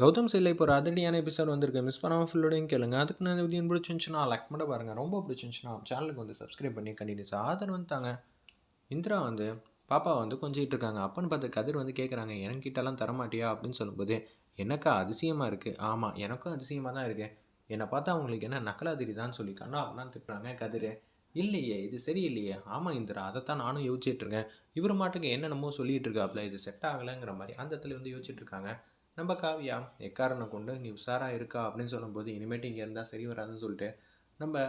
கௌதம் சிலை இப்போ ஒரு அதிரடியான எபிசோட் வந்திருக்கு. மிஸ் பண்ணாமல் ஃபுல்லோடையும் கேளுங்க. அதுக்கு நான் வீடியோ பிடிச்சிருந்துச்சுன்னா லைக் பண்ண பாருங்கள் ரொம்ப பிடிச்சிருந்துச்சுன்னா சேனலுக்கு வந்து சப்ஸ்கிரைப் பண்ணி கண்டினியூஸ் ஆதரவு வந்துட்டாங்க இந்திரா வந்து பாப்பா வந்து கொஞ்சிட்டு இருக்காங்க. அப்பன்னு பார்த்து கதிர் வந்து கேட்குறாங்க என்கிட்டலாம் தரமாட்டியா? அப்படின்னு சொல்லும்போது எனக்கா அதிசயமாக இருக்குது ஆமாம் எனக்கும் அதிசயமாக தான் இருக்குது என்னை பார்த்தா அவங்களுக்கு என்ன நக்கலாதிரி தான்? சொல்லி கண்ணா அப்படிலாம் திட்டுறாங்க கதிர். இல்லையே இது சரியில்லையே. ஆமாம் இந்திரா அதைத்தான் நானும் யோசிச்சுட்டு இருக்கேன். இவர் மாட்டுக்கு என்னென்னமோ சொல்லிகிட்டு இருக்காப்புல இது செட் ஆகலைங்கிற மாதிரி அந்த இடத்துல வந்து யோசிச்சுட்டு இருக்காங்க. நம்ம காவியா எக்காரணம் கொண்டு நீ உஷாராக இருக்கா அப்படின்னு சொல்லும்போது இனிமேட்டு இங்கே இருந்தால் சரி வராதுன்னு சொல்லிட்டு நம்ம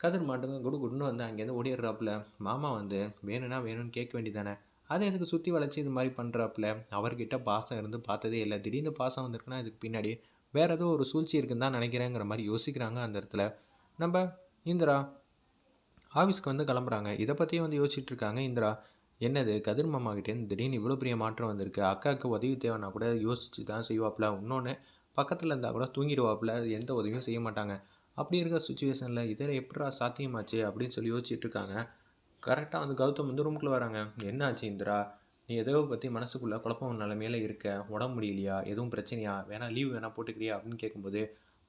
கதிர் மாட்டுங்க குடு குடுன்னு வந்து அங்கேருந்து ஓடிடுறாப்புல. மாமா வந்து வேணும்னா வேணும்னு கேட்க வேண்டியதானே அதை எதுக்கு சுற்றி வளைச்சி இது மாதிரி பண்ணுறாப்புல அவர்கிட்ட பாசம் இருந்து பார்த்ததே இல்லை. திடீர்னு பாசம் வந்திருக்குன்னா இதுக்கு பின்னாடி வேறு ஏதோ ஒரு சூழ்ச்சி இருக்குன்னு தான் நினைக்கிறேங்கிற மாதிரி யோசிக்கிறாங்க அந்த இடத்துல. நம்ம இந்திரா ஆஃபீஸ்க்கு வந்து கிளம்புறாங்க. இதை பற்றியே வந்து யோசிச்சுட்டு இருக்காங்க இந்திரா. என்னது? கதிர் மாமா கிட்டேருந்து திடீர்னு இவ்வளோ பெரிய மாற்றம் வந்திருக்கு. அக்காவுக்கு உதவி தேவைன்னா கூட யோசிச்சு தான் செய்வாப்புல இன்னொன்று பக்கத்தில் இருந்தால் கூட தூங்கிடுவாப்புல எந்த உதவியும் செய்ய மாட்டாங்க. அப்படி இருக்க சுச்சுவேஷனில் இதில் எப்படா சாத்தியமாச்சு அப்படின்னு சொல்லி யோசிச்சுட்டு இருக்காங்க கரெக்டாக வந்து கௌதம் வந்து ரூமுக்குள்ளே வராங்க. என்ன ஆச்சு இந்திரா? நீ எதோ பற்றி மனசுக்குள்ளே குழப்பம் நிலமையில இருக்க. உடம்பு முடியலையா? எதுவும் பிரச்சனையா? வேணா லீவ் வேணா போட்டுக்கிறியா? அப்படின்னு கேட்கும்போது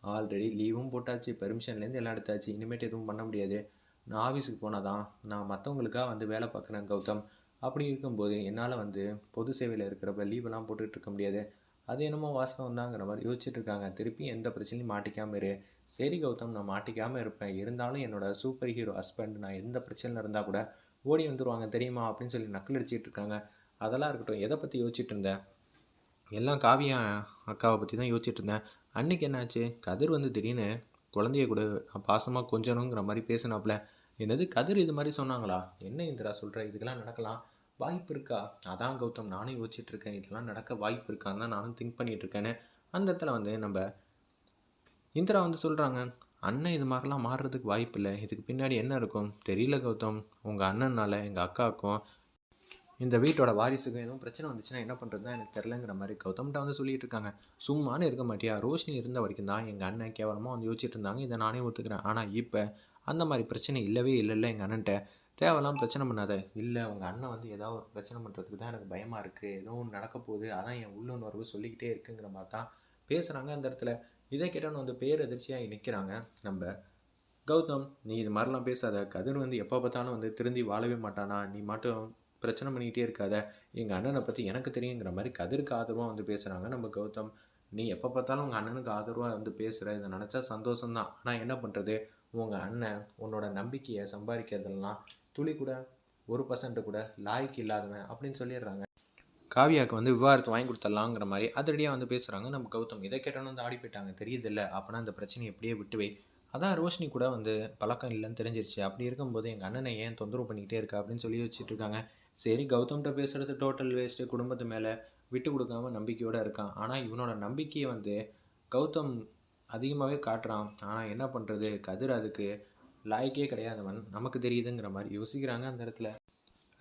ஆல்ரெடி லீவும் போட்டாச்சு. பெர்மிஷன்லேருந்து எல்லாம் எடுத்தாச்சு. இனிமேட்டு எதுவும் பண்ண முடியாது. நான் ஆஃபீஸுக்கு போனால் தான் நான் மற்றவங்களுக்காக வந்து வேலை பார்க்குறேன் கௌதம். அப்படி இருக்கும்போது என்னால் வந்து பொது சேவையில் இருக்கிறப்ப லீவெல்லாம் போட்டுட்டு இருக்க முடியாது. அது என்னமோ வாஸ்தவம் தாங்கிற மாதிரி யோசிச்சுட்டு இருக்காங்க. திருப்பி எந்த பிரச்சனையும் மாட்டிக்காமல் இரு. சரி கௌதம் நான் மாட்டிக்காமல் இருப்பேன். இருந்தாலும் என்னோட சூப்பர் ஹீரோ ஹஸ்பண்ட் நான் எந்த பிரச்சனையில் இருந்தால் கூட ஓடி வந்துடுவாங்க தெரியுமா? அப்படின்னு சொல்லி நக்கல் அடிச்சிட்டு இருக்காங்க. அதெல்லாம் இருக்கட்டும். எதை பற்றி யோசிச்சுட்டு இருந்தேன் எல்லாம் காவியா அக்காவை பற்றி தான் யோசிச்சுட்டு இருந்தேன் அன்றைக்கி என்னாச்சு? கதிர் வந்து திடீர்னு குழந்தைய கூட நான் பாசமாக கொஞ்சணுங்கிற மாதிரி பேசினாப்புல. என்னது கதிர் இது மாதிரி சொன்னாங்களா? என்ன இந்திரா சொல்கிற இதுக்கெல்லாம் நடக்கலாம். வாய்ப்பு இருக்கா? அதான் கௌதம் நானும் யோசிச்சுட்டு இருக்கேன். இதெல்லாம் நடக்க வாய்ப்பு இருக்கான்னு தான் நானும் திங்க் பண்ணிட்டு இருக்கேன்னு. அந்த இடத்துல வந்து நம்ம இந்திரா வந்து சொல்கிறாங்க அண்ணன் இது மாதிரிலாம் மாறுறதுக்கு வாய்ப்பு இல்லை. இதுக்கு பின்னாடி என்ன இருக்கும்? தெரியல கௌதம். உங்கள் அண்ணனால் எங்கள் அக்காவுக்கும் இந்த வீட்டோட வாரிசுக்கும் எதுவும் பிரச்சனை வந்துச்சுன்னா என்ன பண்ணுறது தான் எனக்கு தெரிலங்கிற மாதிரி கௌதம்கிட்ட வந்து சொல்லிட்டு இருக்காங்க. சும்மானு இருக்க மாட்டியா? ரோஷினி இருந்த வரைக்கும் தான் எங்கள் அண்ணன் கேவலமாக வந்து யோசிச்சுட்டு இருந்தாங்க. இதை நானே ஒத்துக்கிறேன். ஆனால் இப்போ அந்த மாதிரி பிரச்சனை இல்லவே இல்லைல்ல எங்கள் அண்ணன்ட்ட. தேவையில்லாம் பிரச்சனை பண்ணாத. இல்லை உங்கள் அண்ணன் வந்து ஏதாவது ஒரு பிரச்சனை பண்ணுறதுக்கு தான் எனக்கு பயமாக இருக்குது ஏதோ ஒன்று நடக்க போகுது. அதான் என் உள்ளுணர்வு சொல்லிக்கிட்டே இருக்குங்கிற மாதிரி தான் பேசுகிறாங்க அந்த இடத்துல. இதை கேட்டோன்னு வந்து பேரதிர்ச்சியாக நிற்கிறாங்க நம்ம கௌதம். நீ இது மாதிரிலாம் பேசாத. கதிர் வந்து எப்போ பார்த்தாலும் வந்து திருந்தி வாழவே மாட்டானா? நீ மட்டும் பிரச்சனை பண்ணிக்கிட்டே இருக்காத. எங்கள் அண்ணனை பற்றி எனக்கு தெரியுங்கிற மாதிரி கதிருக்கு ஆதரவாக வந்து பேசுகிறாங்க நம்ம கௌதம். நீ எப்போ பார்த்தாலும் உங்கள் அண்ணனுக்கு ஆதரவாக வந்து பேசுகிற இதை நினச்சா சந்தோஷம்தான். ஆனால் என்ன பண்ணுறது உங்கள் அண்ணன் உன்னோட நம்பிக்கையை சம்பாதிக்கிறதெல்லாம் துளி கூட ஒரு பர்சன்ட்டு கூட லாய்க்கு இல்லாதவன் அப்படின்னு சொல்லிடுறாங்க. காவியாவுக்கு வந்து விவாகரத்து வாங்கி கொடுத்துடலாங்கிற மாதிரி அதிரடியாக வந்து பேசுகிறாங்க நம்ம கௌதம். இதை கேட்டோன்னு வந்து ஆடி போயிட்டாங்க. தெரியுதில்ல அப்படின்னா அந்த பிரச்சனையை எப்படியே விட்டுவை அதான் ரோஷினி கூட வந்து பழக்கம் இல்லைன்னு தெரிஞ்சிருச்சு. அப்படி இருக்கும்போது எங்கள் அண்ணனை ஏன் தொந்தரவு பண்ணிக்கிட்டே இருக்கா அப்படின்னு சொல்லி வச்சுட்டு இருக்காங்க. சரி கௌதம்கிட்ட பேசுகிறது டோட்டல் வேஸ்ட்டு குடும்பத்து மேலே விட்டு கொடுக்காம நம்பிக்கையோடு இருக்கான். ஆனால் இவனோட நம்பிக்கையை வந்து கௌதம் அதிகமாகவே காட்டுறான். ஆனால் என்ன பண்ணுறது கதிர் அதுக்கு லாய்க்கே கிடையாதவன் நமக்கு தெரியுதுங்கிற மாதிரி யோசிக்கிறாங்க அந்த இடத்துல.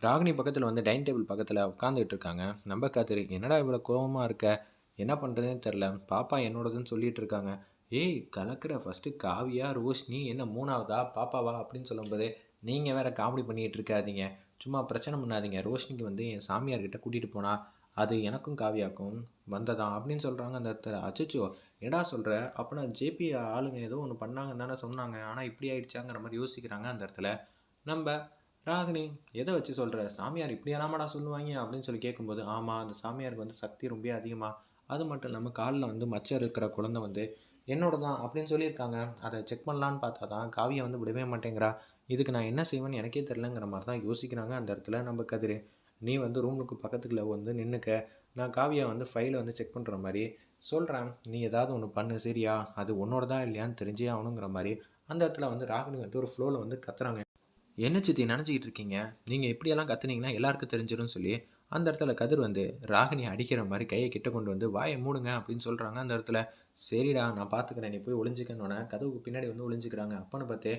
ராகினி பக்கத்தில் வந்து டைனிங் டேபிள் பக்கத்தில் உட்காந்துட்டு இருக்காங்க. நம்ம கதிர் என்னடா இவ்வளோ கோவமாக இருக்க? என்ன பண்ணுறதுன்னு தெரில. பாப்பா என்னோடதுன்னு சொல்லிட்டு இருக்காங்க. ஏய் கலக்கிற ஃபஸ்ட்டு காவியா ரோஷினி என்ன மூணாவதா? பாப்பாவா? அப்படின்னு சொல்லும்போது நீங்கள் வேறு காமெடி பண்ணிகிட்டு இருக்காதீங்க. சும்மா பிரச்சனை பண்ணாதீங்க. ரோஷினிக்கு வந்து என் சாமியார்கிட்ட கூட்டிகிட்டு போனால் அது எனக்கும் காவியாக்கும். வந்ததான் அப்படின்னு சொல்கிறாங்க அந்த இடத்துல. அச்சச்சோ என்னடா சொல்கிற அப்போனா ஜேபி ஆளுங்க ஏதோ ஒன்று பண்ணாங்கன்னு தானே சொன்னாங்க. ஆனால் இப்படி ஆயிடுச்சாங்கிற மாதிரி யோசிக்கிறாங்க அந்த இடத்துல. நம்ம ராகினி எதை வச்சு சொல்கிற சாமியார் இப்படியெல்லாமாடா சொல்லுவாங்க அப்படின்னு சொல்லி கேட்கும்போது ஆமாம் அந்த சாமியாருக்கு வந்து சக்தி ரொம்ப அதிகமாக அது மட்டும் இல்லாமல் காலில் வந்து மச்சம் இருக்கிற குழந்தை வந்து என்னோட தான் அப்படின்னு சொல்லியிருக்காங்க. அதை செக் பண்ணலான்னு பார்த்தா தான் காவியை வந்து விடவே மாட்டேங்கிறா. இதுக்கு நான் என்ன செய்வேன்னு எனக்கே தெரிலங்கிற மாதிரி தான் யோசிக்கிறாங்க அந்த இடத்துல நம்ம கதிர். நீ வந்து ரூமுக்கு பக்கத்துக்குள்ள வந்து நின்றுக்க நான் காவியா வந்து ஃபைலை வந்து செக் பண்ணுற மாதிரி சொல்கிறேன் நீ ஏதாவது ஒன்று பண்ணு சரியா? அது உன்னோடதா இல்லையான்னு தெரிஞ்சே ஆகணுங்கிற மாதிரி அந்த இடத்துல வந்து ராகினி வந்து ஒரு ஃப்ளோவில் வந்து கத்துறாங்க. என்ன சித்தி நினச்சிக்கிட்டு இருக்கீங்க? நீங்கள் இப்படியெல்லாம் கத்துனீங்கன்னா எல்லாருக்கும் தெரிஞ்சிடும் சொல்லி அந்த இடத்துல கதிர் வந்து ராகினி அடிக்கிற மாதிரி கையை கிட்ட கொண்டு வந்து வாயை மூடுங்க அப்படின்னு சொல்கிறாங்க அந்த இடத்துல. சரிடா நான் பார்த்துக்கிறேன் நீ போய் ஒளிஞ்சிக்கன்னொன்னே கதவுக்கு பின்னாடி வந்து ஒளிஞ்சிக்கிறாங்க. அப்போன்னு பார்த்து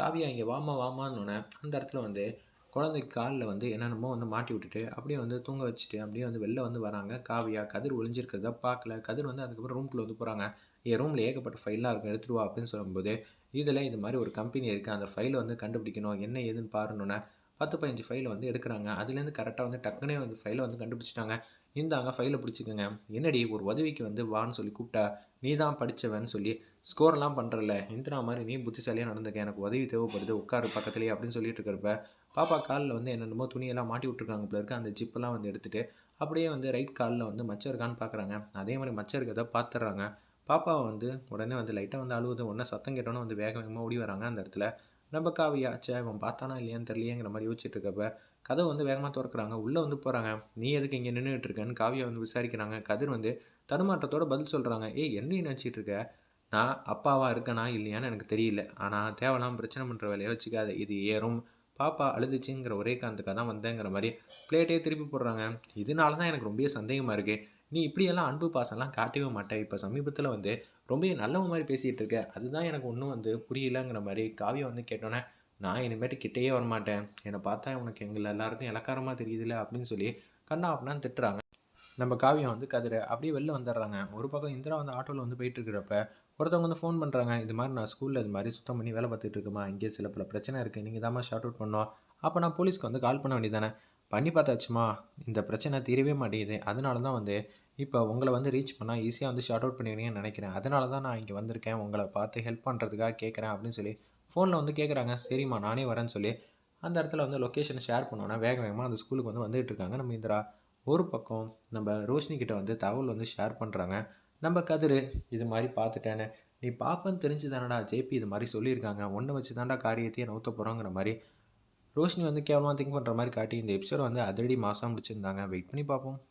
காவியா இங்கே வாமா வாமான்னு அந்த இடத்துல வந்து குழந்தைக்கு காலில் வந்து என்னென்னமோ வந்து மாட்டி விட்டுட்டு அப்படியே வந்து தூங்க வச்சுட்டு அப்படியே வந்து வெளில வந்து வராங்க. காவியா கதிர் ஒளிஞ்சிருக்கிறத பார்க்கல. கதிர் வந்து அதுக்கப்புறம் ரூம்குள்ளே வந்து போகிறாங்க என் ரூமில் ஏகப்பட்ட ஃபைலாக இருக்கும் எடுத்துருவா வா அப்படின்னு சொல்லும்போது இதில் இது மாதிரி ஒரு கம்பெனி இருக்குது அந்த ஃபைலை வந்து கண்டுபிடிக்கணும். என்ன ஏதுன்னு பாருன்னொன்னே பத்து பதினஞ்சு ஃபைலை வந்து எடுக்கிறாங்க. அதுலேருந்து கரெக்டாக வந்து டக்குனே வந்து ஃபைலை வந்து கண்டுபிடிச்சிட்டாங்க. இந்தாங்க ஃபைலை பிடிச்சிக்கோங்க. என்னடி ஒரு உதவிக்கு வந்து வான்னு சொல்லி கூப்பிட்டா நீ தான் படித்தவன்னு சொல்லி ஸ்கோர்லாம் பண்ணுறல இந்திரா மாதிரி நீ புத்திசாலியாக நடந்துக்க எனக்கு உதவி தேவைப்படுது. உட்காரு பக்கத்துலேயே அப்படின்னு சொல்லிட்டு இருக்கிறப்ப பாப்பா காலில் வந்து என்னென்னமோ துணியெல்லாம் மாட்டி விட்ருக்காங்க போல அந்த ஜிப்பெல்லாம் வந்து எடுத்துகிட்டு அப்படியே வந்து ரைட் காலில் வந்து மச்சம் இருக்கான்னு பார்க்குறாங்க அதே மாதிரி மச்சம் இருக்கிறத பார்த்துட்றாங்க பாப்பாவை வந்து உடனே வந்து லைட்டாக வந்து அழுவுது. உடனே சத்தம் கேட்டோன்னே வந்து வேக வேகமாக ஓடி வராங்க அந்த இடத்துல. நம்ம காவியா சே அவன் பார்த்தானா இல்லையான்னு தெரியலையேங்கிற மாதிரி யோசிச்சுட்டு இருக்கப்ப கதவை வந்து வேகமாக திறக்கிறாங்க. உள்ளே வந்து போகிறாங்க நீ எதுக்கு இங்கே நின்றுட்டு இருக்கேன்னு காவியா வந்து விசாரிக்கிறாங்க. கதிர் வந்து தடுமாற்றத்தோட பதில் சொல்கிறாங்க ஏய் என்ன நினச்சிட்டு இருக்க? நான் அப்பாவாக இருக்கனா இல்லையான்னு எனக்கு தெரியல. ஆனால் தேவையில்லாம பிரச்சனை பண்ணுற வேலையை வச்சுக்காத. இது ஏறும். பாப்பா அழுதுச்சுங்கிற ஒரே காரணத்துக்காக தான் வந்தேங்கிற மாதிரி பிளேட்டே திருப்பி போடுறாங்க. இதனால தான் எனக்கு ரொம்ப சந்தேகமாக இருக்குது நீ இப்படியெல்லாம் அன்பு பாசம்லாம் காட்டவே மாட்டேன் இப்போ சமீபத்தில் வந்து ரொம்ப நல்லவ மாதிரி பேசிகிட்டு இருக்க. அதுதான் எனக்கு ஒன்றும் வந்து புரியலங்கிற மாதிரி காவியம் வந்து கேட்டோன்னே நான் இனிமேட்டு கிட்டேயே வரமாட்டேன். என்னை பார்த்தா உனக்கு எங்களை எல்லாருக்கும் இலக்காரமாக தெரியுதுல்ல அப்படின்னு சொல்லி கண்ணா அப்படின்னு திட்டுறாங்க. நம்ம காவியம் வந்து கதிரை அப்படியே வெளில வந்துடுறாங்க. ஒரு பக்கம் இந்திரா வந்து ஆட்டோவில் வந்து போயிட்டு இருக்கிறப்ப ஒருத்தவங்க வந்து ஃபோன் பண்ணுறாங்க இது மாதிரி நான் ஸ்கூலில் இது மாதிரி சுத்தம் பண்ணி வேலை பார்த்துட்டு இருக்குமா இங்கே சில பல பிரச்சனை இருக்குது நீங்கள் தான் ஷார்ட் அவுட் பண்ணோம். அப்போ நான் போலீஸ்க்கு வந்து கால் பண்ண வேண்டியதானே பண்ணி பார்த்தாச்சுமா இந்த பிரச்சனை தீரவே மாட்டேங்குது. அதனால தான் வந்து இப்போ உங்களை வந்து ரீச் பண்ணால் ஈஸியாக வந்து ஷார்ட் அவுட் பண்ணிடுவீங்கன்னு நினைக்கிறேன். அதனால தான் நான் இங்கே வந்திருக்கேன் உங்களை பார்த்து ஹெல்ப் பண்ணுறதுக்காக கேட்குறேன் அப்படின்னு சொல்லி ஃபோனில் வந்து கேட்குறாங்க. சரிம்மா நானே வரேன்னு சொல்லி. அந்த இடத்துல வந்து லொக்கேஷனை ஷேர் பண்ணோன்னா வேக வேகமாக அந்த ஸ்கூலுக்கு வந்து வந்துகிட்டு இருக்காங்க. நம்ம இந்திரா ஒரு பக்கம் நம்ம ரோஷினி கிட்ட வந்து தகவல் வந்து ஷேர் பண்ணுறாங்க நம்ம கதிர் இது மாதிரி பார்த்துட்டேனே. நீ பாப்பன்னு தெரிஞ்சு தானடா ஜேபி இது மாதிரி சொல்லியிருக்காங்க. ஒன்றை வச்சு தான்டா காரியத்தையே நவுத்த போகிறோங்கிற மாதிரி. ரோஷினி வந்து கேவலமாக திங்க் பண்ணுற மாதிரி காட்டி இந்த எபிசோட் வந்து அதிரடி மாதம் முடிச்சிருந்தாங்க. வெயிட் பண்ணி பார்ப்போம்.